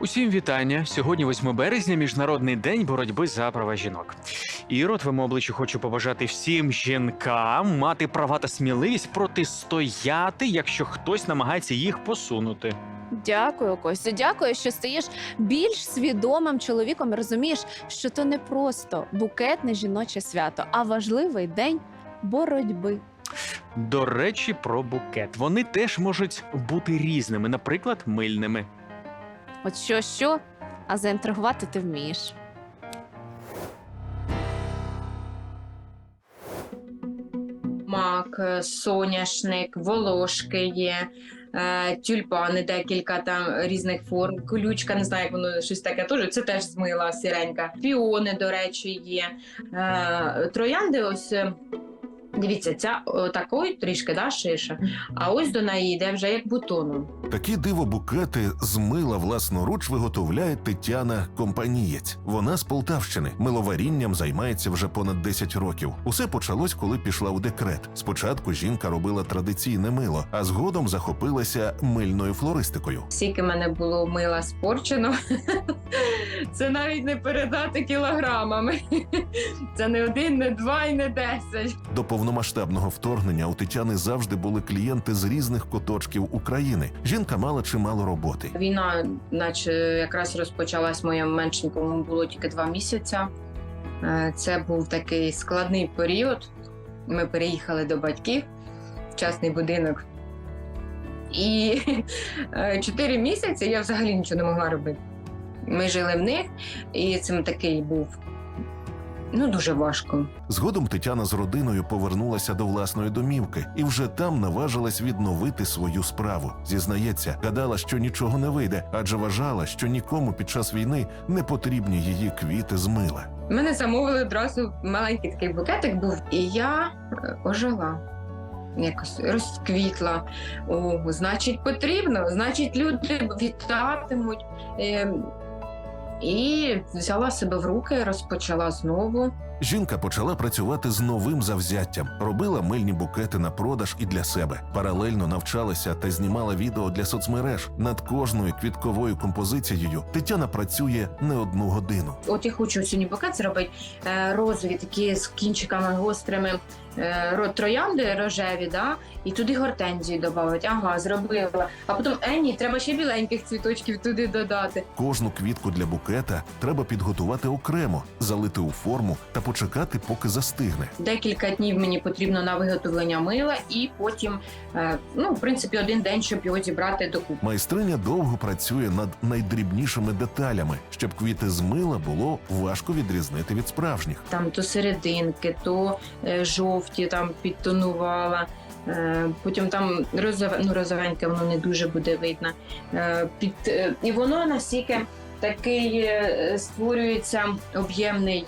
Усім вітання. Сьогодні 8 березня, міжнародний день боротьби за права жінок. І рот твоєму обличчю хочу побажати всім жінкам мати права та сміливість протистояти, якщо хтось намагається їх посунути. Дякую, Костю. Дякую, що стаєш більш свідомим чоловіком. і Розумієш, що то не просто букетне жіноче свято, а важливий день боротьби. До речі, про букет. Вони теж можуть бути різними, наприклад, мильними. От що, що, а заінтригувати ти вмієш. мак, е, соняшник, волошки є, е, тюльпани, декілька там різних форм, колючка, не знаю, як воно щось таке теж. Це теж з мила сіренька. Піони, до речі, є. Е, Троянди, ось. Дивіться, ця о, такої трішки да, шиша, а ось до неї йде вже як бутоном. Такі диво-букети з мила власноруч виготовляє Тетяна Компанієць. Вона з Полтавщини. Миловарінням займається вже понад 10 років. Усе почалось, коли пішла у декрет. Спочатку жінка робила традиційне мило, а згодом захопилася мильною флористикою. Скільки мене було мила спорчено, це навіть не передати кілограмами. Це не один, не два і не десять. До повномасштабного вторгнення у Тетяни завжди були клієнти з різних куточків України. Жінка мала чимало роботи. Війна, наче якраз розпочалась моєму меншенькому, було тільки два місяці. Е, Це був такий складний період. Ми переїхали до батьків в частний будинок. І е, чотири місяці я взагалі нічого не могла робити. Ми жили в них, і це такий був ну, дуже важко. Згодом Тетяна з родиною повернулася до власної домівки і вже там наважилась відновити свою справу. Зізнається, гадала, що нічого не вийде, адже вважала, що нікому під час війни не потрібні її квіти з мила. Мене замовили одразу маленький такий букетик був, і я е, ожила. Якось розквітла. О, значить, потрібно, значить, люди вітатимуть. І взяла себе в руки, розпочала знову. Жінка почала працювати з новим завзяттям, робила мильні букети на продаж і для себе. Паралельно навчалася та знімала відео для соцмереж. Над кожною квітковою композицією Тетяна працює не одну годину. От я хочу сьогодні букет зробити е, розові, такі з кінчиками гострими, е, ро- троянди рожеві, да? і туди гортензії додати. Ага, зробила. А потім е, ні, треба ще біленьких цвіточків туди додати. Кожну квітку для букета треба підготувати окремо, залити у форму та почекати, поки застигне. Декілька днів мені потрібно на виготовлення мила, і потім, е, ну, в принципі, один день, щоб його зібрати докупи. Майстриня довго працює над найдрібнішими деталями, щоб квіти з мила було важко відрізнити від справжніх. Там то серединки, то е, жовті там підтонувала. Е, Потім там розове, ну розовеньке воно не дуже буде видно. Е, Під, е, і воно настільки такий створюється об'ємний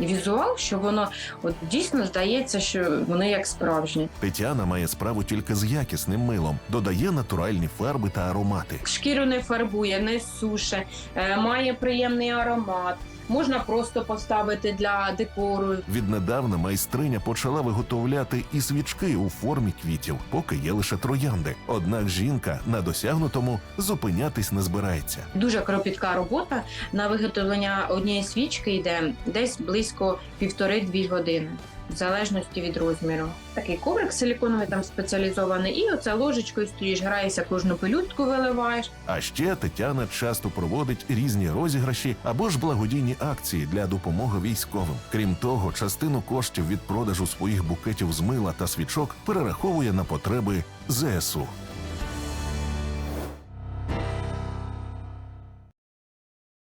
візуал, що воно от дійсно здається, що вони як справжні. Тетяна має справу тільки з якісним милом, додає натуральні фарби та аромати. Шкіру не фарбує, не суше, е, має приємний аромат. Можна просто поставити для декору. Віднедавна майстриня почала виготовляти і свічки у формі квітів, поки є лише троянди. Однак жінка на досягнутому зупинятись не збирається. Дуже кропітка робота на виготовлення однієї свічки йде десь близько півтори-дві години. В залежності від розміру. Такий коврик силіконовий там спеціалізований, і оце ложечкою стоїш, граєшся, кожну пелюстку виливаєш. А ще Тетяна часто проводить різні розіграші або ж благодійні акції для допомоги військовим. Крім того, частину коштів від продажу своїх букетів з мила та свічок перераховує на потреби ЗСУ.